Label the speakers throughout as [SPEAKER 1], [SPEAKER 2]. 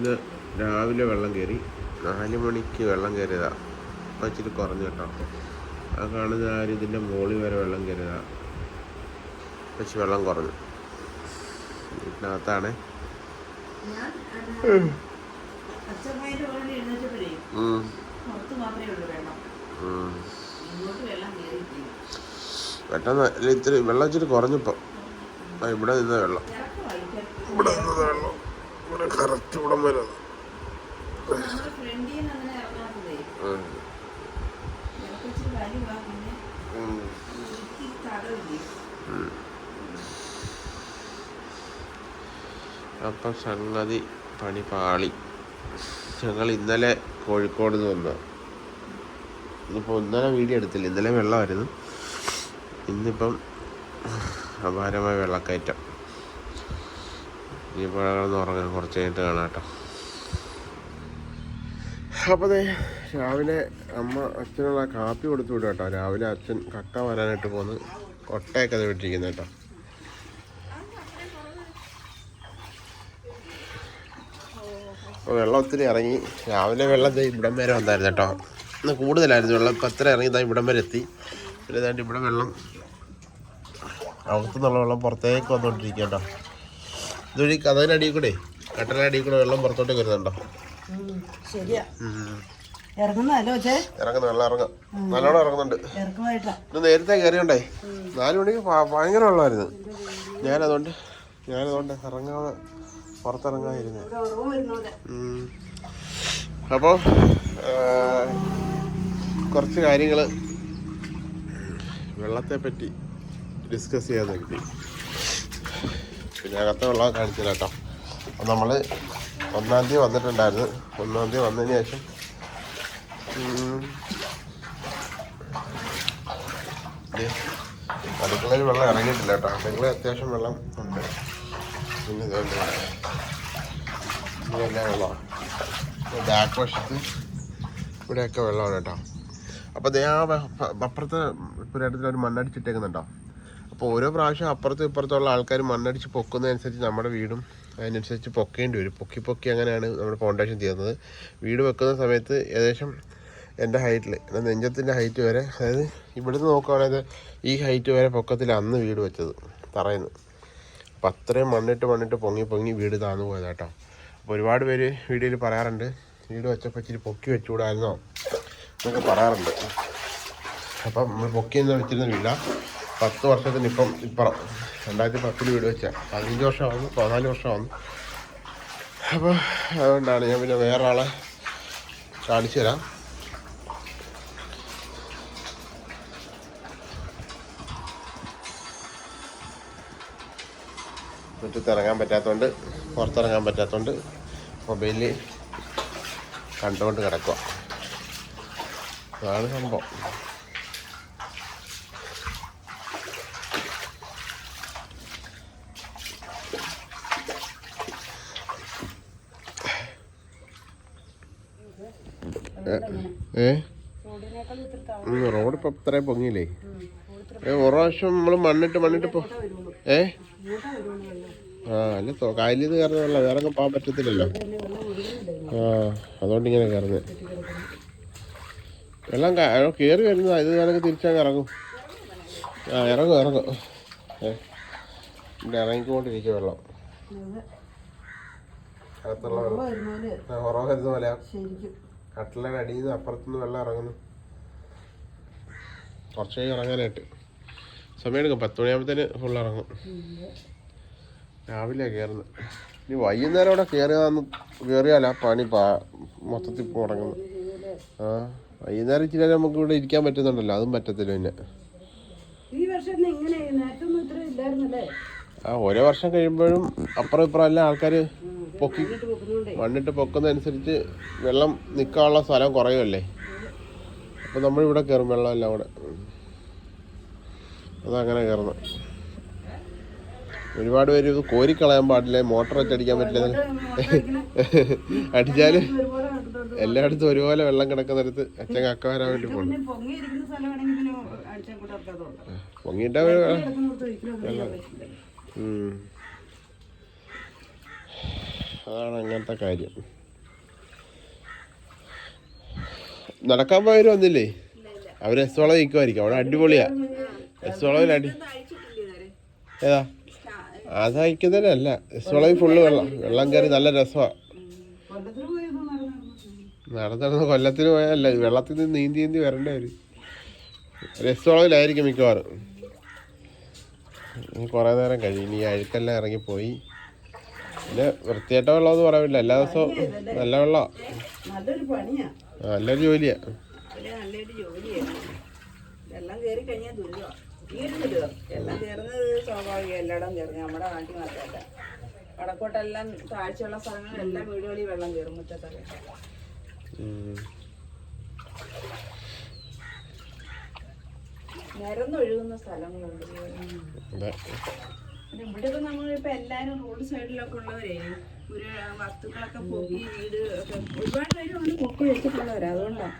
[SPEAKER 1] ഇന്ന് രാവിലെ വെള്ളം കയറി നാല് മണിക്ക് വെള്ളം കയറിയതാ. അപ്പം ഇച്ചിരി കുറഞ്ഞു കേട്ടോ. അത് കാണുന്ന ആരും ഇതിന്റെ മുകളിൽ വരെ വെള്ളം കയറിയതാ. പക്ഷെ വെള്ളം കുറഞ്ഞു.
[SPEAKER 2] കയറിയിട്ടില്ല.
[SPEAKER 1] പെട്ടെന്ന് ഇത്തിരി വെള്ളം ഇച്ചിരി കുറഞ്ഞിപ്പോ ആ ഇവിടെ നിന്ന വെള്ളം. ഇവിടെ നിന്ന വെള്ളം. ഇവിടെ കറക്റ്റ് ഇവിടം വരെ
[SPEAKER 2] അങ്ങനെ
[SPEAKER 1] അപ്പം സംഗതി പണി പാളി. ഞങ്ങൾ ഇന്നലെ കോഴിക്കോട് നിന്ന് വന്നു. ഇന്നിപ്പോൾ ഇന്നലെ വീഡിയോ എടുത്തില്ല. ഇന്നലെ വെള്ളമായിരുന്നു. ഇന്നിപ്പം അപാരമായ വെള്ളക്കയറ്റം. ഇനിയിപ്പോൾ കിടന്ന് ഉറങ്ങാൻ കുറച്ച് കഴിഞ്ഞിട്ട് കാണാം കേട്ടോ. അപ്പോൾ രാവിലെ അമ്മ അച്ഛനുള്ള കാപ്പി കൊടുത്തു വിടും കേട്ടോ. രാവിലെ അച്ഛൻ കക്ക വരാനായിട്ട് പോന്ന് കൊട്ടയൊക്കെ അത് വിട്ടിരിക്കുന്നത് കേട്ടോ. അപ്പോൾ വെള്ളം ഒത്തിരി ഇറങ്ങി. രാവിലെ വെള്ളം ഇവിടം വരെ വന്നായിരുന്നു കേട്ടോ. ഇന്ന് കൂടുതലായിരുന്നു വെള്ളം. ഇപ്പം എത്ര ഇറങ്ങി ദാ ഇവിടം വരെ എത്തി. പിന്നെ ഇവിടെ വെള്ളം. അകത്തുനിന്നുള്ള വെള്ളം പുറത്തേക്ക് വന്നുകൊണ്ടിരിക്കുക കേട്ടോ. ഇതൊരു കഥകിനടിയിൽ കൂടെ കട്ടലടിയിൽ കൂടെ വെള്ളം പുറത്തോട്ട് വരുന്നുണ്ടോ
[SPEAKER 2] ശരിയാ.
[SPEAKER 1] ഉം.
[SPEAKER 2] ഇറങ്ങുന്നതല്ലോ ചേ
[SPEAKER 1] ഇറങ്ങുന്നു വെള്ളം ഇറങ്ങും. നല്ലോണം ഇറങ്ങുന്നുണ്ട്.
[SPEAKER 2] ഇറക്കമായിട്ടാ.
[SPEAKER 1] ഇന്ന് നേരത്തെ കയറിയുണ്ടേ നാല് മണിക്ക് ഭയങ്കര വെള്ളമായിരുന്നു. ഞാനതുകൊണ്ട് ഞാനതുകൊണ്ട് ഇറങ്ങാതെ പുറത്തിറങ്ങാതിരുന്നു. അപ്പോൾ കുറച്ച് കാര്യങ്ങൾ വെള്ളത്തെ പറ്റി ഡിസ്കസ് ചെയ്യാൻ കിട്ടി പിന്നെ അകത്തെ വെള്ളം കാണിച്ചില്ല കേട്ടോ അപ്പം നമ്മൾ ഒന്നാം തീയതി വന്നിട്ടുണ്ടായിരുന്നു. ഒന്നാം തീയതി വന്നതിന് ശേഷം അടുക്കളയിൽ വെള്ളം ഇറങ്ങിയിട്ടില്ല കേട്ടോ. അടുക്കളയിൽ അത്യാവശ്യം വെള്ളം ഉണ്ട്. പിന്നെ ഇതുകൊണ്ട് വെള്ളമാണ് ബാക്ക് വശത്ത് ഇവിടെയൊക്കെ വെള്ളമാണ് കേട്ടോ. അപ്പോൾ ദേ ആ അപ്പുറത്തെ പുരയിടത്തിൽ ഒരു മണ്ണടിച്ചിട്ടേക്കുന്നുണ്ടോ? അപ്പോൾ ഓരോ പ്രാവശ്യം അപ്പുറത്തും ഇപ്പുറത്തുള്ള ആൾക്കാർ മണ്ണടിച്ച് പൊക്കുന്നതനുസരിച്ച് നമ്മുടെ വീടും അതിനനുസരിച്ച് പൊക്കേണ്ടി വരും. പൊക്കി പൊക്കി അങ്ങനെയാണ് നമ്മുടെ ഫൗണ്ടേഷൻ തീർന്നത് വീട് വെക്കുന്ന സമയത്ത് ഏകദേശം എന്റെ ഹൈറ്റിൽ എന്റെ നെഞ്ചത്തിന്റെ ഹൈറ്റ് വരെ അതായത് ഇവിടുന്ന് നോക്കുകയാണെങ്കിൽ ഈ ഹൈറ്റ് വരെ പൊക്കത്തിൽ അന്ന് വീട് വെച്ചത് തറയുന്നു. അപ്പം അത്രയും മണ്ണിട്ട് മണ്ണിട്ട് പൊങ്ങി പൊങ്ങി വീട് താന്നു പോയത് കേട്ടോ അപ്പോൾ ഒരുപാട് പേര് വീഡിയോയിൽ പറയാറുണ്ട് വീട് വെച്ചപ്പോൾ ഇച്ചിരി പൊക്കി വെച്ചുകൂടായിരുന്നോ? എന്നൊക്കെ പറയാറുണ്ട്. അപ്പം നമ്മൾ പൊക്കി എന്ന് വെച്ചിരുന്ന വീടാ. പത്ത് വർഷത്തിന് ഇപ്പം ഇപ്പുറം രണ്ടായിരത്തി പത്തിൽ വീട് വെച്ച. പതിനഞ്ച് വർഷമാകുന്നു പതിനാല് വർഷമാകുന്നു അപ്പോൾ അതുകൊണ്ടാണ് ഞാൻ പിന്നെ വേറെ ആളെ കാണിച്ചു തരാം. മുറ്റത്ത് ഇറങ്ങാൻ പറ്റാത്തതുകൊണ്ട് പുറത്തിറങ്ങാൻ പറ്റാത്തതുകൊണ്ട് മൊബൈലിൽ കണ്ടുകൊണ്ട് കിടക്കുക അതാണ് സംഭവം. ഏ? ഉം, റോഡ് ഇപ്പം ഇത്രയും പൊങ്ങിയില്ലേ? ഏ ഒരു പ്രാവശ്യം നമ്മൾ മണ്ണിട്ട് മണ്ണിട്ട് പോ ഏ? ആ അല്ല കായലിൽ നിന്ന് കയറുന്നതല്ല വേറെ ഒന്നും പോകാൻ പറ്റത്തില്ലല്ലോ. ആ അതുകൊണ്ട് ഇങ്ങനെ കയറുന്നത് വെള്ളം കയറി വരുന്നതാ ഇത് വേണമെങ്കിൽ തിരിച്ചങ്ങ് ഇറങ്ങും. ആ ഇറങ്ങും ഇറങ്ങും. ഏ ഇവിടെ ഇറങ്ങിക്കൊണ്ടിരിക്കുക വെള്ളം. അകത്തുള്ള വെള്ളം. ഉറവ് വരുന്ന
[SPEAKER 2] പോലെയാണ്
[SPEAKER 1] കട്ടിലയുടെ അടിയിൽ നിന്ന് അപ്പുറത്തുനിന്ന് വെള്ളം ഇറങ്ങുന്നു. കുറച്ചേ ഇറങ്ങാനായിട്ട് സമയം എടുക്കും പത്ത് മണിയാകുമ്പോഴത്തേന് ഫുൾ ഇറങ്ങും. രാവിലെ കയറുന്നത് ഇനി വൈകുന്നേരം അവിടെ കയറിയാന്ന് കയറിയാല പണി പാ മൊത്തത്തിൽ മുടങ്ങുന്നു ആ വൈകുന്നേരം ഇച്ചിരി നമുക്ക് ഇവിടെ ഇരിക്കാൻ പറ്റുന്നുണ്ടല്ലോ. അതും പറ്റത്തില്ല പിന്നെ.
[SPEAKER 2] ഈ വർഷം ഇങ്ങനെ നേരത്തെ ഒന്നും ഇത്ര ഇല്ലായിരുന്നല്ലേ?
[SPEAKER 1] ആ ഓരോ വർഷം കഴിയുമ്പോഴും അപ്പുറം ഇപ്പുറം എല്ലാം ആൾക്കാർ പൊക്കി മണ്ണിട്ട് പൊക്കുന്നതനുസരിച്ച് വെള്ളം നിൽക്കാനുള്ള സ്ഥലം കുറയുമല്ലേ? അപ്പോൾ നമ്മളിവിടെ കയറും വെള്ളം എല്ലാം കൂടെ. അതങ്ങനെ കയറുന്നത് ഒരുപാട് പേര് ഇത് കോരിക്കളയാൻ പാടില്ല? മോട്ടർ വെച്ച് അടിക്കാൻ പറ്റില്ല? അടിച്ചാൽ എല്ലായിടത്തും ഒരുപോലെ വെള്ളം കിടക്കുന്നിടത്ത് അച്ഛൻ കക്ക വരാൻ വേണ്ടി പോകണം
[SPEAKER 2] പൊങ്ങിട്ട
[SPEAKER 1] പൊങ്ങിയിട്ട്
[SPEAKER 2] കിടക്കുന്നിടത്ത്
[SPEAKER 1] അതാണ് അങ്ങനത്തെ കാര്യം. നടക്കാൻ പോയവര് വന്നില്ലേ? അവർ എസ് വളവ് നിൽക്കുമായിരിക്കും അവിടെ അടിപൊളിയാ. എസ് വളവിൽ അടി ഏതാ? അത് എസ് വളവിൽ ഫുള്ള് വെള്ളം. വെള്ളം കയറി നല്ല രസമാണ് നടന്നിടന്ന് കൊല്ലത്തിന് പോയല്ല വെള്ളത്തിൽ നിന്ന് നീന്തി നീന്തി വരണ്ട വരും എസ് വളവിലായിരിക്കും മിക്കവാറും. കുറേ നേരം കഴിയും. ഈ അഴുക്കെല്ലാം ഇറങ്ങിപ്പോയി. പിന്നെ വൃത്തിയായിട്ട വെള്ളമെന്ന് പറയില്ല എല്ലാ ദിവസവും നല്ല വെള്ളമാണ്
[SPEAKER 2] നല്ലൊരു
[SPEAKER 1] ജോലിയാ.
[SPEAKER 3] നല്ലൊരു ജോലിയാണ് വെള്ളം കയറി കഴിഞ്ഞാൽ ദുരിതമാണ് ഈ ഒരു ദുരിതം. വെള്ളം കയറുന്നത് സ്വാഭാവികം. എല്ലായിടവും കയറും നമ്മുടെ നാട്ടിൽ മാത്രമല്ല. വടക്കോട്ടെല്ലാം താഴ്ചയുള്ള സ്ഥലങ്ങളിലെല്ലാം വീടുകളിൽ വെള്ളം കയറും മുറ്റത്തൊക്കെ.
[SPEAKER 1] ഉം.
[SPEAKER 3] നിരന്നൊഴുകുന്ന സ്ഥലങ്ങളുണ്ട്. ഇവിടെയൊക്കെ നമ്മളിപ്പോൾ എല്ലാവരും റോഡ് സൈഡിലൊക്കെ ഉള്ളവരെ ഒരു വസ്തുക്കളൊക്കെ പൊക്കി വീട് ഒക്കെ ഒരുപാട് പേര് വന്ന് പൊക്കി വെച്ചിട്ടുള്ളവരാ അതുകൊണ്ടാണ്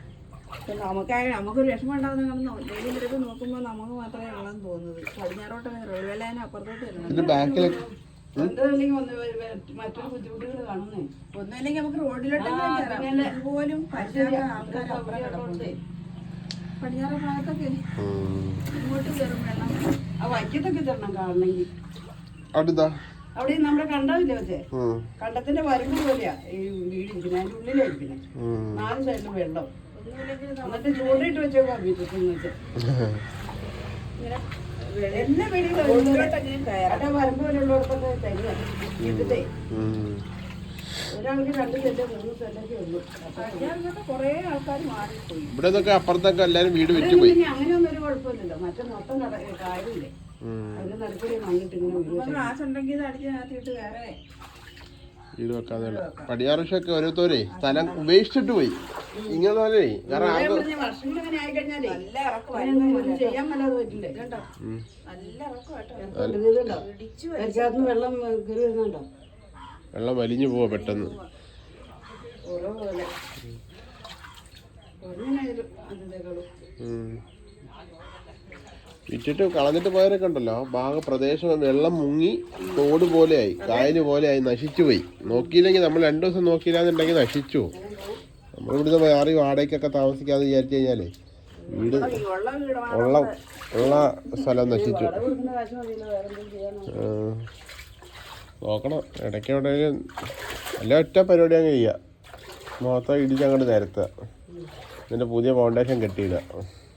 [SPEAKER 3] ഇപ്പം നമുക്കായ നമുക്കൊരു വിഷമം ഉണ്ടാകുന്ന കാണുന്ന ഡെയിലി ഇവരൊക്കെ നോക്കുമ്പോൾ നമുക്ക് മാത്രമേ ഉള്ളെന്ന് തോന്നുന്നത്. പടിഞ്ഞാറോട്ട് റെയിൽവേ ലൈൻ അപ്പുറത്തോട്ട് വരണം
[SPEAKER 1] ഇതിന്റെ ബാക്കിൽ
[SPEAKER 2] എന്തെങ്കിലും ഒന്ന് വ- വ- മറ്റൊരു ബുദ്ധിമുട്ടുകൾ കാണുന്നേ.
[SPEAKER 3] ഒന്നുമില്ലെങ്കിൽ നമുക്ക് റോഡിലോട്ടെങ്കിലും പോലും പറ്റാത്ത ആൾക്കാർ അപ്പുറം കിടപ്പുണ്ട്. പടിഞ്ഞാറ് ഭാഗത്തൊക്കെ ഇങ്ങോട്ട് കയറും വെള്ളം.
[SPEAKER 2] ആ വൈക്കത്തൊക്കെ തരണം കാണണമെങ്കിൽ.
[SPEAKER 1] അടുത്താ
[SPEAKER 2] അവിടെ നമ്മുടെ കണ്ടമില്ലേ പക്ഷേ കണ്ടത്തിന്റെ വരമ്പ് പോലെയാ. ഈ വീട് ഇരിക്കുന്നത്. അതിന്റെ ഉള്ളിലായിരിക്കുന്നത് നാല് സൈഡിലും വെള്ളം. എന്നിട്ട് ചൂടിട്ട് വെച്ചോ. വീട്ടിൽ എല്ലാ വീടുകളും വരമ്പ് പോലെയുള്ളവർക്കൊക്കെ
[SPEAKER 3] മാറിപ്പോയി.
[SPEAKER 1] ഇവിടെ അപ്പുറത്തൊക്കെ എല്ലാരും വീട് വെച്ചു പോയി
[SPEAKER 2] ഇനി അങ്ങനെയൊന്നും ഒരു കുഴപ്പമില്ലല്ലോ. മറ്റേ മൊത്തം കട- വീട്
[SPEAKER 1] വെക്കാതെ പടിയാറ് പക്ഷൊക്കെ ഓരോരുത്തരെ സ്ഥലം ഉപേക്ഷിച്ചിട്ട് പോയി. ഇങ്ങനെ പോലെ കാരണം
[SPEAKER 2] വെള്ളം കയറി വരുന്നുണ്ടോ?
[SPEAKER 1] വെള്ളം വലിഞ്ഞു പോവാ പെട്ടെന്ന്. ഉം. വിറ്റിട്ട് കളഞ്ഞിട്ട് പോയവരൊക്കെ ഉണ്ടല്ലോ. ആ ഭാഗ പ്രദേശം വെള്ളം മുങ്ങി തോട് പോലെയായി കായൽ പോലെയായി നശിച്ചു പോയി. നോക്കിയില്ലെങ്കിൽ നമ്മൾ രണ്ടു ദിവസം നോക്കിയില്ലാന്നുണ്ടെങ്കിൽ നശിച്ചു നമ്മൾ ഇവിടുന്ന് മാറി വാടകയ്ക്കൊക്കെ താമസിക്കാന്ന് വിചാരിച്ചു കഴിഞ്ഞാലേ വീട്
[SPEAKER 3] ഉള്ള
[SPEAKER 1] ഉള്ള സ്ഥലം നശിച്ചു. നോക്കണം. ഇടയ്ക്ക് എവിടെയെങ്കിലും അല്ല ഒറ്റ പരിപാടി അങ്ങ് ചെയ്യുക. മൊത്തം ഇടിച്ചങ്ങോട്ട് നിരത്തുക. എന്നിട്ട് പുതിയ ഫൗണ്ടേഷൻ കെട്ടിയിടുക.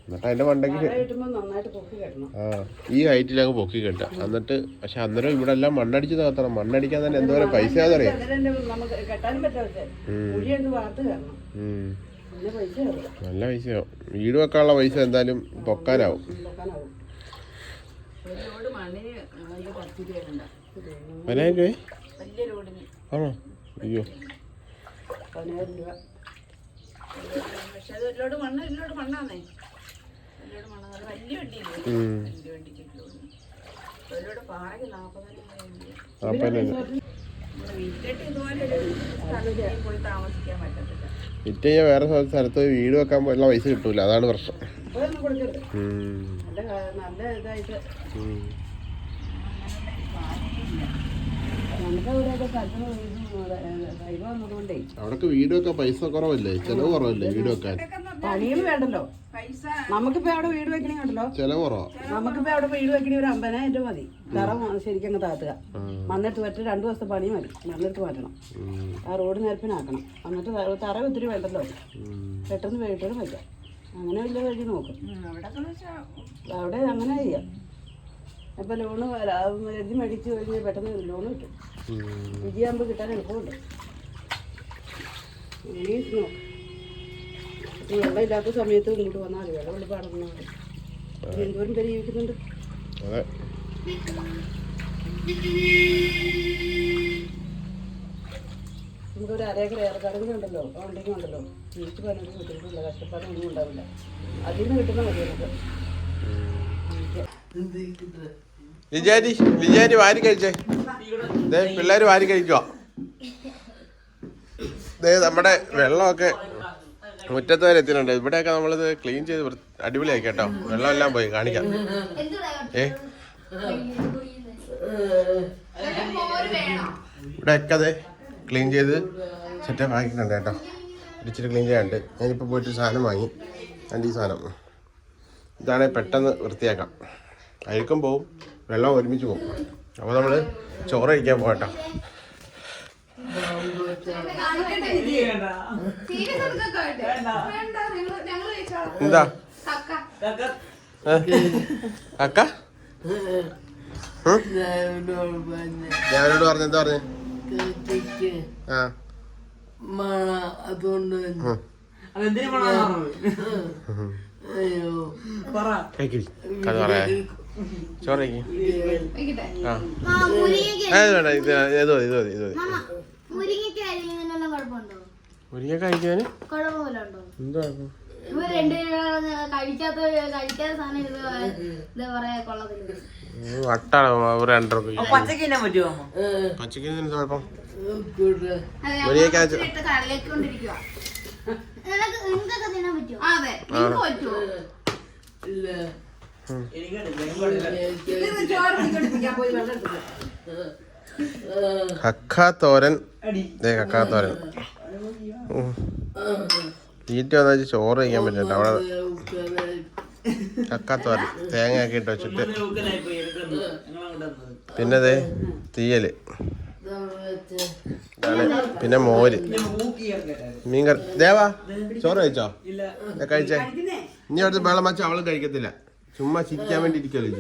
[SPEAKER 1] എന്നിട്ട് അതിന്റെ മണ്ടയ്ക്ക് ആ ഈ ഹൈറ്റിൽ അങ്ങ് പൊക്കി കെട്ടുക. എന്നിട്ട് പക്ഷെ അന്നേരം ഇവിടെ എല്ലാം മണ്ണടിച്ച് തകർത്തണം മണ്ണടിക്കാൻ തന്നെ എന്തോരം പൈസ
[SPEAKER 2] പൈസ കയറും
[SPEAKER 1] നല്ല പൈസയാവും വീട് വെക്കാനുള്ള പൈസ എന്തായാലും പൊക്കാനാവും. പതിനായിരം രൂപ ആണോ? അയ്യോ.
[SPEAKER 2] പതിനായിരം രൂപ.
[SPEAKER 3] പക്ഷെ അത് ഒരുപാട് മണ്ണ് ഒരു മണ്ണാന്നേ. ഒരുപാട് ലോഡ് മണ്ണ അത് വലിയ വണ്ടിയില്ലേ. വലിയ വണ്ടിക്ക് ഒരുപാട് പാറയ്ക്ക് നാൽപ്പതിനായിരം
[SPEAKER 1] വിറ്റ് കഴിഞ്ഞാൽ വേറെ സ്ഥലത്ത് വീട് വെക്കാൻ ഉള്ള പൈസ കിട്ടൂല. അതാണ് പ്രശ്നം.
[SPEAKER 2] നമുക്ക്
[SPEAKER 1] അവിടൊക്കെ വീട് ഒക്കെ പൈസ കുറവല്ലേ? ചെലവ് കുറവല്ലേ വീട് വെക്കാൻ
[SPEAKER 2] പണിയും വേണ്ടല്ലോ.
[SPEAKER 3] പൈസ
[SPEAKER 2] നമുക്കിപ്പോ അവിടെ വീട് വെക്കണേ കണ്ടല്ലോ
[SPEAKER 1] ചെലവ് കുറവാ.
[SPEAKER 2] നമുക്കിപ്പോ അവിടെ വീട് വെക്കണേ ഒരു അമ്പതിനായിരം രൂപ മതി. തറ ശരിക്കും അങ്ങ് താത്തുക. മണ്ണിട്ട് പറ്റി രണ്ടു ദിവസത്തെ പണി മതി. മണ്ണിട്ട് മാറ്റണം. ആ റോഡ് നിരപ്പിനാക്കണം. എന്നിട്ട് തറ ഒത്തിരി വേണ്ടല്ലോ. പെട്ടെന്ന് വീട്ടിൽ വയ്ക്കാം അങ്ങനെ വലിയ വഴി നോക്കും.
[SPEAKER 3] അവിടെ
[SPEAKER 2] അങ്ങനെ ചെയ്യാം. ഇപ്പൊ ലോണ് എഴുതി മേടിച്ചു കഴിഞ്ഞാൽ പെട്ടെന്ന് ലോൺ കിട്ടും. വിജയാകുമ്പോൾ കിട്ടാൻ എളുപ്പമുണ്ട്. വെള്ളമില്ലാത്ത വെള്ളം ഇല്ലാത്ത സമയത്ത് ഇങ്ങോട്ട് വന്നാൽ വേറെ വെള്ളം വെളിപ്പാട് വന്നാൽ മതി. എന്തോരം പേര് ജീവിക്കുന്നുണ്ട്. നമുക്കൊരു അരേക്കർ ഏറെക്കടങ്കിലും ഉണ്ടല്ലോ? ഉണ്ടെങ്കിൽ ഉണ്ടല്ലോ. തിരിച്ചു പതിനൊരു കിട്ടിയിട്ടില്ല കഷ്ടപ്പാടൊന്നും ഉണ്ടാവില്ല. അതിൽ നിന്ന് കിട്ടുന്ന മതി നമുക്ക്.
[SPEAKER 1] ലിജാരി ലിജാരി വാരി കഴിച്ചേ. ദേ പിള്ളേര് വാരി കഴിക്കുക ദേ നമ്മുടെ വെള്ളമൊക്കെ മുറ്റത്ത് വരെ എത്തിയിട്ടുണ്ട്. ഇവിടെയൊക്കെ നമ്മളിത് ക്ലീൻ ചെയ്ത് അടിപൊളിയാക്കി കേട്ടോ. വെള്ളമെല്ലാം പോയി കാണിക്കാം. ഏ? ഇവിടെയൊക്കെ അതെ ക്ലീൻ ചെയ്ത് സെറ്റപ്പ് ആക്കിയിട്ടുണ്ട് കേട്ടോ. ഇച്ചിരി ക്ലീൻ ചെയ്യാനുണ്ട്. ഞാനിപ്പോൾ പോയിട്ട് സാധനം വാങ്ങി. രണ്ട് ഈ സാധനം. ഇതാണെങ്കിൽ പെട്ടെന്ന് വൃത്തിയാക്കാം. അഴുക്കം പോവും. വെള്ളം ഒരുമിച്ച് പോകും. അപ്പോൾ നമ്മൾ ചോറ് കഴിക്കാൻ പോകട്ടോ. എന്താ? അക്ക? അവരോട് പറഞ്ഞു എന്താ പറഞ്ഞു? ആ.
[SPEAKER 4] മഴ അതുകൊണ്ട്.
[SPEAKER 5] അതെന്തിനു
[SPEAKER 1] കഥ പറയാ. ചോറ് വേണ്ട ഇത് ഇത് മതി ഇത് മതി ഇത് മതി. മുരിങ്ങ കഴിക്കാന് എന്താ വട്ടാണ് രണ്ടര
[SPEAKER 5] പച്ചക്ക്
[SPEAKER 1] കുഴപ്പം
[SPEAKER 4] കൂടെ
[SPEAKER 6] അതെ,
[SPEAKER 1] മുരിങ്ങയ്ക്ക്
[SPEAKER 6] അമ്മ
[SPEAKER 1] അച്ച-
[SPEAKER 6] ഇട്ട് കളിയാക്കിക്കൊണ്ടിരിക്കുവാ. നിനക്ക് നിങ്ങൾക്കൊക്കെ തിന്നാൻ പറ്റുമോ അതെ നിങ്ങൾക്ക് പറ്റുമോ
[SPEAKER 4] ഇല്ല
[SPEAKER 5] എനിക്ക് പാടില്ല
[SPEAKER 2] ചോറ് കുടിച്ചോണ്ടിരിക്കാൻ പോയി വെള്ളം എടുത്തിട്ട്
[SPEAKER 1] കക്ക തോരൻ ദേ കക്ക തോരൻ ഉം. തീറ്റ വന്നു ചോറ് കഴിക്കാൻ പറ്റില്ല. അവിടെ കക്ക തോരൻ തേങ്ങ ഒക്കെ ഇട്ട് വെച്ചിട്ട് പിന്നെ ദേ തീയൽ. പിന്നെ മോര്. മീൻകറി. ദേവാ ചോറ് കഴിച്ചോ? കഴിച്ചേ. ഇനി അവിടുത്തെ വെള്ളം വച്ചാൽ അവളും കഴിക്കത്തില്ല. ചുമ്മാ ചിരിക്കാൻ വേണ്ടി ഇരിക്കല്ലോ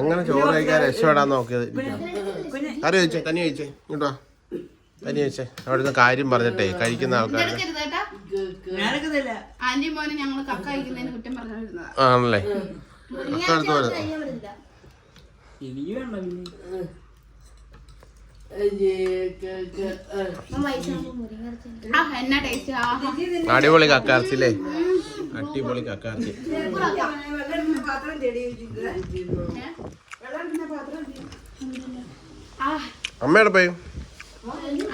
[SPEAKER 2] അങ്ങനെ ചോറ്
[SPEAKER 1] കഴിക്കാൻ രക്ഷപ്പെടാൻ നോക്കിയത് കറി കഴിച്ചേ തനി കഴിച്ചേ കേട്ടോ തനി കഴിച്ചേ അവിടുന്ന് കാര്യം പറഞ്ഞിട്ടേ കഴിക്കുന്ന ആൾക്കാർ
[SPEAKER 6] ആണല്ലേ? കക്ക കുറ്റം എന്നാ ടേസ്റ്റ്
[SPEAKER 1] അടിപൊളി കക്കാർച്ചില്ലേ? അടിപൊളി കക്കാർച്ചി.
[SPEAKER 2] വെള്ളം എടുക്കുന്ന പാത്രം ചെടി വെച്ചിട്ട് വെള്ളം എടുക്കുന്ന പാത്രം
[SPEAKER 6] ആ
[SPEAKER 1] അമ്മയുടെ പോയി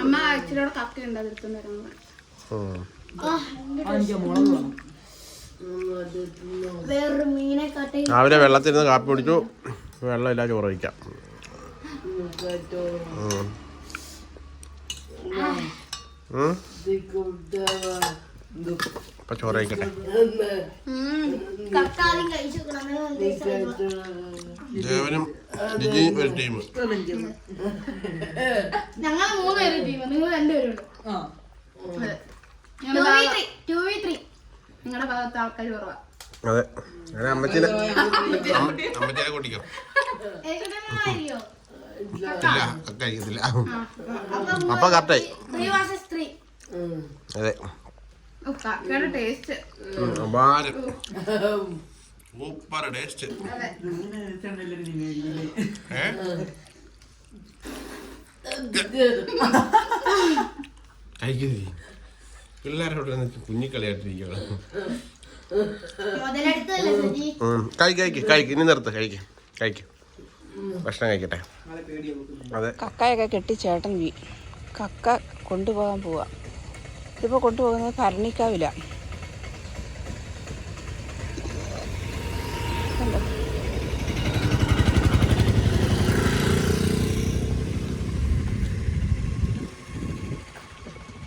[SPEAKER 6] അമ്മ ഇച്ചിരിയോടെ കക്ക ഉണ്ട്
[SPEAKER 1] രാവിലെ വെള്ളത്തിരുന്ന് കാപ്പി കുടിച്ചു. വെള്ളമില്ല ചോറ് കഴിക്കാം. അപ്പൊ ചോറ് കഴിക്കട്ടെ ദേവനും ഒരു ടീം
[SPEAKER 6] ഞങ്ങൾ മൂന്ന് പേര് ടീം നിങ്ങൾ രണ്ടുപേരും
[SPEAKER 5] ആ
[SPEAKER 6] നിങ്ങളുടെ ഭാഗത്ത് ആൾക്കാർ കുറവാ
[SPEAKER 1] അതെ അമ്മച്ചിനെ അമ്മ- അമ്മച്ചിനെ കൂട്ടിക്കോ ഇല്ല കക്ക കഴിക്കത്തില്ല. അപ്പൊ കറക്റ്റായി. അതെ. Super taste. കഴിക്കുന്നില്ലേ? പിള്ളേരോട് കുഞ്ഞിക്കളിയായിട്ടിരിക്കണം
[SPEAKER 6] മുതലെടുത്തല്ലേ സജി?
[SPEAKER 1] കഴിക്ക് കഴിക്ക് കഴിക്ക്. ഇനി നിർത്ത കഴിക്ക് കഴിക്ക്. ഭക്ഷണം കഴിക്കട്ടെ? അതെ.
[SPEAKER 3] കക്കയൊക്കെ കെട്ടി ചേട്ടൻ വി കക്ക കൊണ്ടുപോകാൻ പോവാ. ഇതിപ്പോ കൊണ്ടുപോകുന്നത് ഭരണിക്കാവില്ല?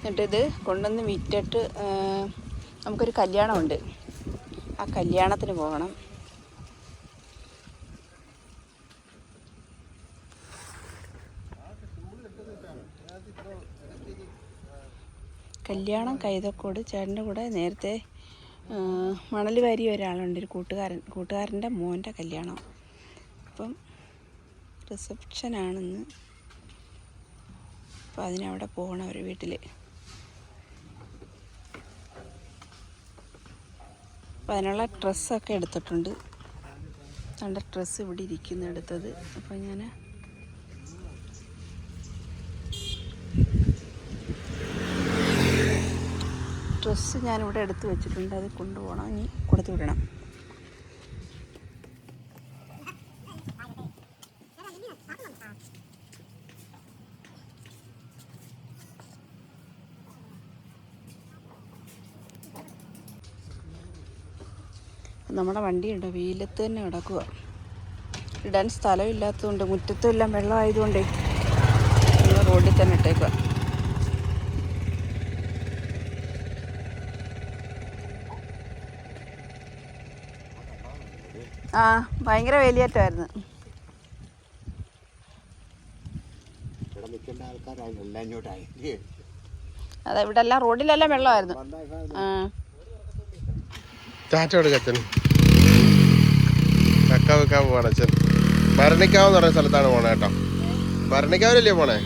[SPEAKER 3] എന്നിട്ടിത് കൊണ്ടുവന്ന് വിറ്റിട്ട് നമുക്കൊരു കല്യാണമുണ്ട്. ആ കല്യാണത്തിന് പോകണം. കല്യാണം കൈതക്കോട് ചേട്ടന്റെ കൂടെ നേരത്തെ മണൽ വാരി ഒരാളുണ്ട് ഒരു കൂട്ടുകാരൻ കൂട്ടുകാരന്റെ മോന്റെ കല്യാണം. അപ്പം റിസപ്ഷനാണെന്ന് അപ്പം അതിനവിടെ പോകണം അവർ വീട്ടിൽ അപ്പം അതിനുള്ള ഡ്രസ്സൊക്കെ എടുത്തിട്ടുണ്ട്. അതിന്റെ ഡ്രസ്സ് ഇവിടെ ഇരിക്കുന്നു എടുത്തത് അപ്പം ഞാൻ ഡ്രസ്സ് ഞാനിവിടെ എടുത്ത് വെച്ചിട്ടുണ്ട്. അത് കൊണ്ടുപോകണം. ഇനി കൊടുത്തു വിടണം. നമ്മുടെ വണ്ടിയുണ്ട്. വെയിലത്ത് തന്നെ കിടക്കുക ഇടാൻ സ്ഥലമില്ലാത്തതുകൊണ്ട് മുറ്റത്തും എല്ലാം വെള്ളമായതുകൊണ്ടേ ആ ഭയങ്കര വേലിയേറ്റമായിരുന്നു. അതെ ഇവിടെ എല്ലാം റോഡിലെല്ലാം വെള്ളമായിരുന്നു.
[SPEAKER 1] ചക്ക വെക്കാൻ പോവാണ് അച്ഛൻ. ഭരണിക്കാവ് എന്ന് പറയുന്ന സ്ഥലത്താണ് പോണേ കേട്ടോ. ഭരണിക്കാവിലല്ലേ പോണേ?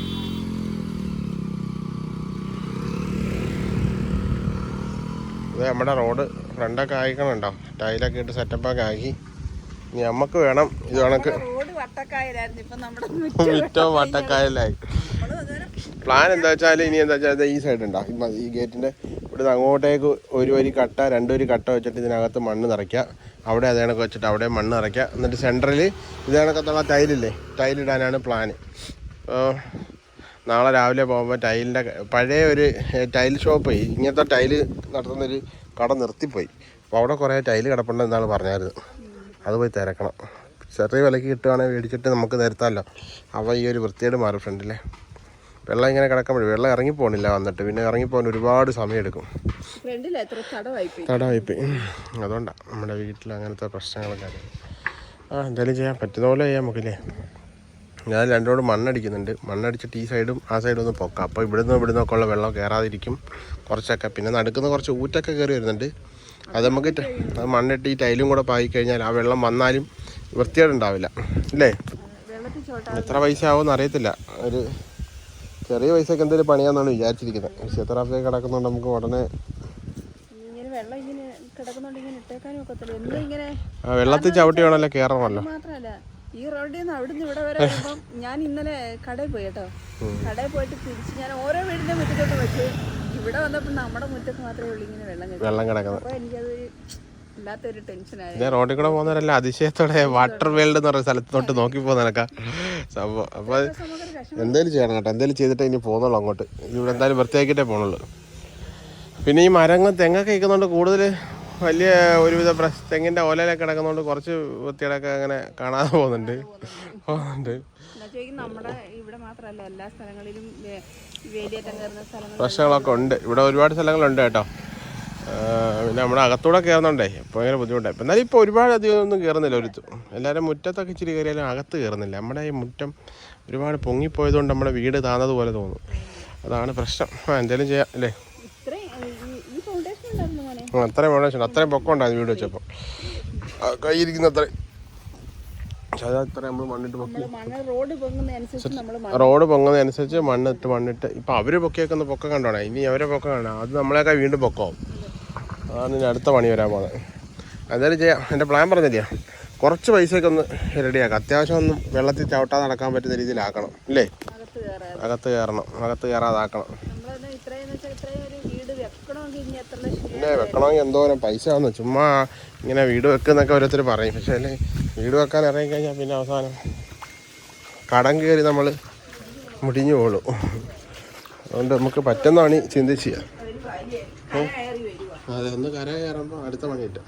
[SPEAKER 1] ഇത് നമ്മുടെ റോഡ് ഫ്രണ്ടൊക്കെ ആയിക്കണുണ്ടോ? ടൈലൊക്കെ ഇട്ട് സെറ്റപ്പൊക്കെ ആക്കി. ഇനി നമുക്ക് വേണം ഇത് കണക്ക്. മുറ്റവും വട്ടക്കായലായി. പ്ലാൻ എന്താ വെച്ചാൽ ഇനി എന്താ വെച്ചാൽ ഈ സൈഡ് ഉണ്ടാ ഈ ഗേറ്റിന്റെ ഇവിടുന്ന് അങ്ങോട്ടേക്ക് ഒരു വരി കട്ട രണ്ട് വരി കട്ട വെച്ചിട്ട് ഇതിനകത്ത് മണ്ണ് നിറയ്ക്കുക അവിടെ അത് കണക്ക് വെച്ചിട്ട് അവിടെ മണ്ണ് നിറയ്ക്കുക എന്നിട്ട് സെന്ററിൽ ഇത് കണക്കത്തുള്ള ടൈലില്ലേ? ടൈലിടാനാണ് പ്ലാന് നാളെ രാവിലെ പോകുമ്പോൾ ടൈലിന്റെ പഴയ ഒരു ടൈൽ ഷോപ്പ് ഇങ്ങനത്തെ ടൈൽ നടത്തുന്നൊരു കട നിർത്തിപ്പോയി. അപ്പോൾ അവിടെ കുറേ ടൈൽ കിടപ്പുണ്ടെന്നാണ് പറഞ്ഞായിരുന്നു അത് പോയി തിരക്കണം. ചെറിയ വിലക്ക് കിട്ടുവാണെങ്കിൽ മേടിച്ചിട്ട് നമുക്ക് തരുത്താമല്ലോ അവ ഈ ഒരു വൃത്തിയേട് മാറും ഫ്രണ്ടിലെ വെള്ളം ഇങ്ങനെ കിടക്കുമ്പോൾ വെള്ളം ഇറങ്ങി പോകണില്ല വന്നിട്ട്. പിന്നെ ഇറങ്ങിപ്പോകാൻ ഒരുപാട് സമയമെടുക്കും. തടവായിപ്പോയി. അതുകൊണ്ടാണ് നമ്മുടെ വീട്ടിൽ അങ്ങനത്തെ പ്രശ്നങ്ങളൊക്കെ ആ എന്തായാലും ചെയ്യാൻ പറ്റുന്ന പോലെ ചെയ്യാം നമുക്കില്ലേ. ഞാൻ രണ്ടോട് മണ്ണടിക്കുന്നുണ്ട്. മണ്ണടിച്ചിട്ട് ഈ സൈഡും ആ സൈഡും ഒന്ന് പൊക്കാം. അപ്പോൾ ഇവിടുന്ന് ഇവിടുന്നൊക്കെ ഉള്ള വെള്ളം കയറാതിരിക്കും. കുറച്ചൊക്കെ. പിന്നെ നടുക്കുന്ന കുറച്ച് ഊറ്റൊക്കെ കയറി വരുന്നുണ്ട്. അത് നമുക്ക് അത് മണ്ണിട്ട് ഈ ടൈലും കൂടെ പായി കഴിഞ്ഞാൽ ആ വെള്ളം വന്നാലും വൃത്തികേടുണ്ടാവില്ല.
[SPEAKER 3] ഉണ്ടാവില്ല അല്ലേ?
[SPEAKER 1] എത്ര പൈസ ആവുമെന്ന് അറിയത്തില്ല. ഒരു ചെറിയ പൈസക്ക് എന്തെങ്കിലും പണിയാന്നാണ് വിചാരിച്ചിരിക്കുന്നത്. ഫിസിയോതെറാപ്പി കിടക്കുന്നുണ്ട് നമുക്ക് ഉടനെ ആ, വെള്ളത്തിൽ ചവിട്ടി വേണമല്ലോ കയറണമല്ലോ
[SPEAKER 3] ഈ റോഡിൽ നിന്ന് അവിടുന്ന് ഇവിടെ വരെ ഞാൻ ഇന്നലെ കടയിൽ പോയി കേട്ടോ. കടയിൽ പോയിട്ട് തിരിച്ച് ഞാൻ ഓരോ വീടിന്റെ മുറ്റത്തോട്ട് വെച്ച് ഇവിടെ വന്നപ്പോൾ നമ്മുടെ മുറ്റത്ത് മാത്രമേ ഉള്ളൂ ഇങ്ങനെ വെള്ളം
[SPEAKER 1] വെള്ളം കിടക്കുന്നത്.
[SPEAKER 3] അപ്പോൾ എനിക്കത് വല്ലാത്തൊരു ടെൻഷനായി
[SPEAKER 1] ഞാൻ റോഡിൽ കൂടെ പോകുന്നവരല്ല അതിശയത്തോടെ വാട്ടർ വേൾഡ് എന്ന് പറയുന്ന സ്ഥലത്തോട്ട് നോക്കി പോകുന്നതൊക്കെ സംഭവം. അപ്പോൾ
[SPEAKER 3] എന്തായാലും
[SPEAKER 1] എന്തേലും ചെയ്യണം കേട്ടോ. എന്തേലും ചെയ്തിട്ട് ഇനി പോകുന്നുള്ളൂ അങ്ങോട്ട്. ഇവിടെ എന്തായാലും വൃത്തിയാക്കിയിട്ടേ പോകണുള്ളൂ പിന്നെ ഈ മരങ്ങൾ തെങ്ങൊക്കെ ഇരിക്കുന്നതുകൊണ്ട് കൂടുതൽ വലിയ ഒരുവിധ പ്രശ് തെങ്ങിന്റെ ഓലയിലൊക്കെ കിടക്കുന്നതുകൊണ്ട് കുറച്ച് വൃത്തികളൊക്കെ അങ്ങനെ കാണാതെ പോകുന്നുണ്ട്. പോകുന്നുണ്ട്.
[SPEAKER 3] നമ്മുടെ ഇവിടെ മാത്രമല്ല എല്ലാ സ്ഥലങ്ങളിലും
[SPEAKER 1] പ്രശ്നങ്ങളൊക്കെ ഉണ്ട്. ഇവിടെ ഒരുപാട് സ്ഥലങ്ങളുണ്ട് കേട്ടോ. പിന്നെ നമ്മുടെ അകത്തൂടെ കയറുന്നുണ്ടേ ഇപ്പോൾ ഭയങ്കര ബുദ്ധിമുട്ടായി. ഇപ്പം എന്നാലും ഇപ്പോൾ ഒരുപാട് അധികം ഒന്നും കയറുന്നില്ല ഒരു എല്ലാവരും മുറ്റത്തൊക്കെ ഇച്ചിരി കയറിയാലും അകത്ത് കയറുന്നില്ല നമ്മുടെ ഈ മുറ്റം ഒരുപാട് പൊങ്ങിപ്പോയതുകൊണ്ട് നമ്മുടെ വീട് താന്നതുപോലെ തോന്നും. അതാണ് പ്രശ്നം. ആ എന്തേലും ചെയ്യാം അല്ലേ?
[SPEAKER 3] ഫൗണ്ടേഷൻ
[SPEAKER 1] അത്രയും വെള്ളം അത്രയും പൊക്കം ഉണ്ടായിരുന്നു വീട് വെച്ചപ്പോൾ കൈയിരിക്കുന്ന അത്രയും. പക്ഷെ അത് അത്ര നമ്മൾ മണ്ണിട്ട് പൊക്കി.
[SPEAKER 3] റോഡ് പൊങ്ങുന്നതനുസരിച്ച്
[SPEAKER 1] റോഡ് മണ്ണിട്ട് മണ്ണിട്ട്. ഇപ്പം അവർ പൊക്കിയേക്കുന്ന പൊക്കം കണ്ടോണേ? ഇനി അവരെ പൊക്കം കാണാം. അത് നമ്മളെയൊക്കെ വീണ്ടും പൊക്കവും. അതാണ് ഇനി അടുത്ത പണി വരാൻ പോകുന്നത് എന്തായാലും ചെയ്യാം. എന്റെ പ്ലാൻ പറഞ്ഞില്ല? കുറച്ച് പൈസയൊക്കെ ഒന്ന് റെഡിയാക്കാം. അത്യാവശ്യം ഒന്നും വെള്ളത്തിൽ ചവിട്ടാതെ നടക്കാൻ പറ്റുന്ന രീതിയിലാക്കണം അല്ലേ
[SPEAKER 3] അകത്ത്
[SPEAKER 1] കയറണം അകത്ത് കയറാതാക്കണം പിന്നെ വെക്കണമെങ്കിൽ എന്തോരം പൈസ ആണെന്ന് ചുമ്മാ ഇങ്ങനെ വീട് വെക്കുന്നൊക്കെ ഓരോരുത്തർ പറയും. പക്ഷേ അല്ലേ വീട് വെക്കാൻ ഇറങ്ങിക്കഴിഞ്ഞാൽ പിന്നെ അവസാനം കടം കയറി നമ്മൾ മുടിഞ്ഞു പോകുള്ളൂ അതുകൊണ്ട് നമുക്ക് പറ്റുന്ന പണി ചിന്തിച്ച് ചെയ്യാം. അതെ ഒന്ന് കര കയറുമ്പോൾ അടുത്ത പണി കിട്ടും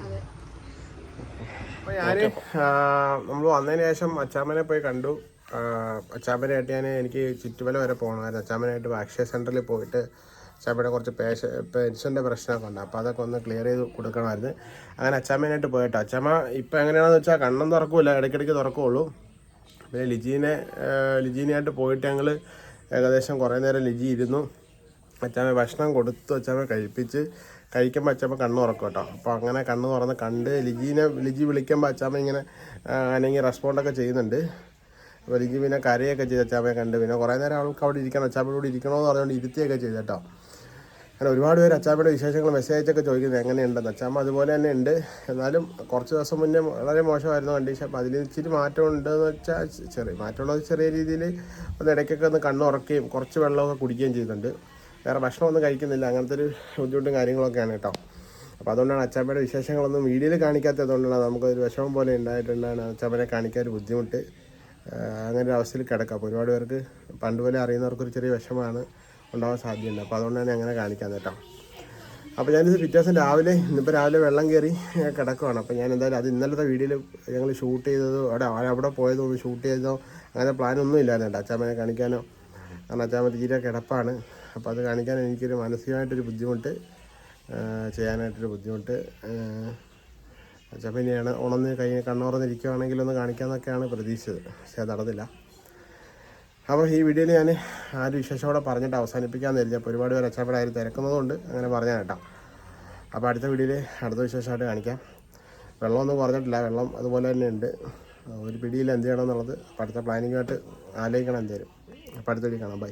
[SPEAKER 1] അപ്പോൾ ഞാൻ നമ്മൾ വന്നതിന് ശേഷം അച്ചാമ്മനെ പോയി കണ്ടു. അച്ചാമ്മനായിട്ട് ഞാൻ എനിക്ക് ചുറ്റുമല വരെ പോകണമായിരുന്നു അച്ചാമ്മനായിട്ട് അക്ഷയ സെന്ററിൽ പോയിട്ട് അച്ചാമ്മയുടെ കുറച്ച് പേശ പെൻഷന്റെ പ്രശ്നമൊക്കെ ഉണ്ട്. അപ്പോൾ അതൊക്കെ ഒന്ന് ക്ലിയർ ചെയ്ത് കൊടുക്കണമായിരുന്നു. അങ്ങനെ അച്ചാമ്മേനായിട്ട് പോയിട്ടോ. അച്ചാമ്മ ഇപ്പോൾ എങ്ങനെയാണെന്ന് വെച്ചാൽ കണ്ണും തുറക്കില്ല ഇടയ്ക്കിടയ്ക്ക് തുറക്കുള്ളൂ. പിന്നെ ലിജീനെ ലിജീനായിട്ട് പോയിട്ട് ഞങ്ങൾ ഏകദേശം കുറേ നേരം ലിജി ഇരുന്നു. അച്ചാമ്മ ഭക്ഷണം കൊടുത്തു. അച്ചാമ്മ കഴിപ്പിച്ച് കഴിക്കുമ്പോൾ അച്ചാമ്മ കണ്ണ് തുറക്കും കേട്ടോ. അപ്പോൾ അങ്ങനെ കണ്ണ് തുറന്ന് കണ്ട് ലിജീനെ ലിജി വിളിക്കുമ്പോൾ അച്ചാമ്മ ഇങ്ങനെ അല്ലെങ്കിൽ റെസ്പോണ്ടൊക്കെ ചെയ്യുന്നുണ്ട്. അപ്പോൾ ലിജി പിന്നെ കരയൊക്കെ ചെയ്ത്. അച്ചാമ്മയെ കണ്ട് പിന്നെ കുറേ നേരം അവൾക്ക് അവിടെ ഇരിക്കണം അച്ചാമ്മയുടെ ഇരിക്കണമെന്ന് പറഞ്ഞുകൊണ്ട് ഇരുത്തിയൊക്കെ ചെയ്തു കേട്ടോ. അങ്ങനെ ഒരുപാട് പേര് അച്ചാമ്മയുടെ വിശേഷങ്ങൾ മെസ്സേജ് ഒക്കെ ചോദിക്കുന്നത് എങ്ങനെയുണ്ടെന്ന്. അച്ചാമ്മ അതുപോലെ തന്നെ ഉണ്ട്. എന്നാലും കുറച്ച് ദിവസം മുന്നേ വളരെ മോശമായിരുന്നു കണ്ടീഷൻ അപ്പോൾ അതിൽ ഇച്ചിരി മാറ്റം ഉണ്ടെന്ന് വെച്ചാൽ ചെറിയ മാറ്റമുള്ളത് ചെറിയ രീതിയിൽ ഒന്ന് ഇടയ്ക്കൊക്കെ ഒന്ന് കണ്ണ് ഉറക്കുകയും കുറച്ച് വെള്ളമൊക്കെ കുടിക്കുകയും ചെയ്യുന്നുണ്ട് വേറെ ഭക്ഷണമൊന്നും കഴിക്കുന്നില്ല. അങ്ങനത്തെ ഒരു ബുദ്ധിമുട്ടും കാര്യങ്ങളൊക്കെയാണ് കേട്ടോ. അപ്പോൾ അതുകൊണ്ടാണ് അച്ചാമ്മയുടെ വിശേഷങ്ങളൊന്നും വീഡിയോയിൽ കാണിക്കാത്തതുകൊണ്ടാണ് നമുക്കൊരു വിഷമം പോലെ ഉണ്ടായിട്ടുണ്ടാണ് അച്ചാമ്മനെ കാണിക്കാൻ ഒരു ബുദ്ധിമുട്ട്. അങ്ങനെ ഒരു അവസ്ഥയിൽ കിടക്കാം. അപ്പോൾ ഒരുപാട് പേർക്ക് പണ്ട് പോലെ അറിയുന്നവർക്കൊരു ചെറിയ വിഷമമാണ്. ഉണ്ടാവാൻ സാധ്യതയുണ്ട്. അപ്പോൾ അതുകൊണ്ട് തന്നെ അങ്ങനെ കാണിക്കാൻ കേട്ടോ. അപ്പോൾ ഞാനിത് പിറ്റേ ദിവസം രാവിലെ ഇന്നിപ്പോൾ രാവിലെ വെള്ളം കയറി കിടക്കുവാണ്. അപ്പോൾ ഞാൻ എന്തായാലും അത് ഇന്നലത്തെ വീഡിയോയിൽ ഞങ്ങൾ ഷൂട്ട് ചെയ്തതോ അവിടെ അവിടെ പോയതോ ഷൂട്ട് ചെയ്തതോ അങ്ങനെ പ്ലാനൊന്നും ഇല്ലായിരുന്നു കേട്ടോ. അച്ചാമ്മനെ കാണിക്കാനോ കാരണം അച്ചാമ്മ തീരെ കിടപ്പാണ്. അപ്പോൾ അത് കാണിക്കാൻ എനിക്കൊരു മാനസികമായിട്ടൊരു ബുദ്ധിമുട്ട് ചെയ്യാനായിട്ടൊരു ബുദ്ധിമുട്ട്. അച്ഛൻ പിന്നെയാണ് ഉണന്ന് കൈ കണ്ണുറന്നിരിക്കുകയാണെങ്കിൽ ഒന്ന് കാണിക്കാമെന്നൊക്കെയാണ് പ്രതീക്ഷിച്ചത്. പക്ഷേ അത് നടന്നില്ല. അപ്പോൾ ഈ വീഡിയോയിൽ ഞാൻ ആ ഒരു വിശേഷമോടെ പറഞ്ഞിട്ട് അവസാനിപ്പിക്കാമെന്ന് കരുതി. അപ്പോൾ ഒരുപാട് പേര് അച്ചപ്പെടായി തിരക്കുന്നതുകൊണ്ട് അങ്ങനെ പറഞ്ഞാൽ കേട്ടോ. അപ്പോൾ അടുത്ത വീഡിയോയിൽ അടുത്ത വിശേഷമായിട്ട് കാണിക്കാം. വെള്ളമൊന്നും കുറഞ്ഞിട്ടില്ല. വെള്ളം അതുപോലെ തന്നെ ഉണ്ട്. ഒരു പിടിയിൽ എന്ത് ചെയ്യണം എന്നുള്ളത് അപ്പോൾ അടുത്ത പ്ലാനിങ്ങായിട്ട് ആലോചിക്കണം എന്തേലും അപ്പോൾ അടുത്ത വീഡിയോ കാണാം. ബൈ